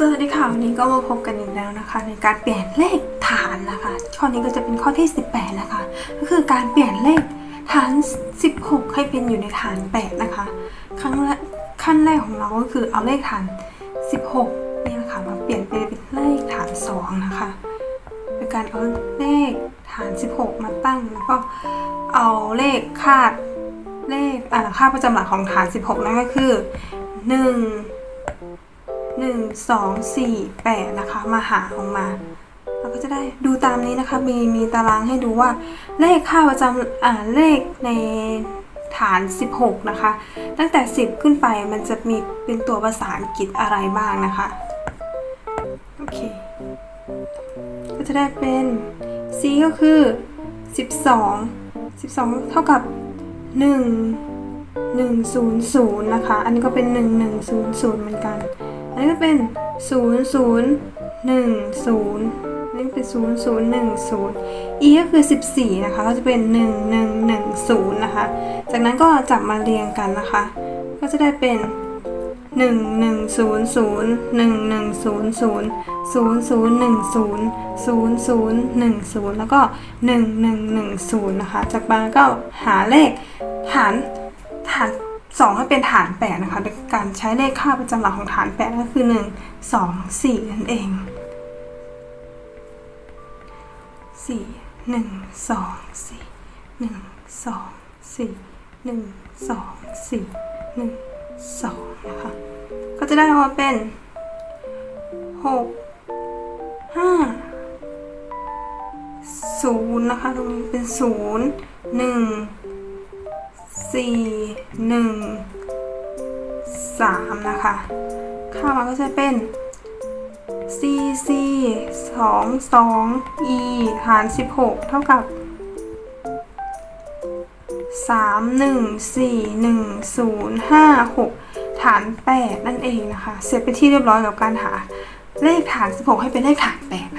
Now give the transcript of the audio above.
สวัสดีค่ะวันนี้ก็มาพบกันอีกแล้วนะคะ ในการเปลี่ยนเลขฐานนะคะข้อนี้ก็จะเป็นข้อที่ 18นะคะก็คือการเปลี่ยนเลขฐาน 16 ให้เป็นอยู่ในฐาน 8 นะคะ ครั้งแรกขั้นแรกของเราก็คือเอาเลขฐาน 16เนี่ยนะคะมาเปลี่ยนเป็นเลขฐาน 2 นะคะโดยการเอาเลขฐาน 16 มาตั้งแล้วก็เอาเลขคาดเลขอ่าค่าประจำหลักของฐาน 16 นั่นก็คือ 1 หนึ่งสองสี่แปดนะคะ มาหาออกมา เราก็จะได้ดูตามนี้นะคะ มีมีตารางให้ดูว่า เลขค่าประจำอ่าเลขในฐาน 16 นะคะ ตั้งแต่ 10 ขึ้นไปมันจะมีเป็นตัวภาษาอังกฤษอะไรบ้างนะคะ โอเค ก็จะได้เป็น C ก็คือ 12 12 เท่ากับ 1 100 นะคะ อันนี้ก็เป็น 1100 เหมือนกัน อันนี้ก็เป็น 0 0 1 0นนี้ก็เป็น 0 0 1 0 e ก็คือ 14 นะคะ ก็จะเป็น 1 1 1 0 นะคะ จากนั้นก็จับมาเรียงกันนะคะ ก็จะได้เป็น 1 1 0 0 1 1 0 0 0 0 1 0 0 0 1 0 แล้วก็ 1 1 1 0 นะคะ จากนั้นก็หาเลขฐานฐาน 2 ให้เป็นฐาน 8 นะคะโดยการใช้เลขค่าประจำหลักของฐาน 8 ก็คือ 1 2 4 นั่นเอง 4 1 2 4 1 2 4 1 2 4 1 2 นะคะ ก็จะได้ออกมาเป็น 6 5 0 นะคะ ตรงนี้เป็น 0 1 สี่หนึ่งสามนะคะค่ามันก็จะเป็น c c สองสอง e หารสิบหกเท่ากับสามหนึ่งสี่หนึ่งศูนย์ห้าหกฐานแปดนั่นเองนะคะ เสร็จไปนที่เรียบร้อยกับการหาเลขฐาน 16 ให้เป็นเลขฐาน 8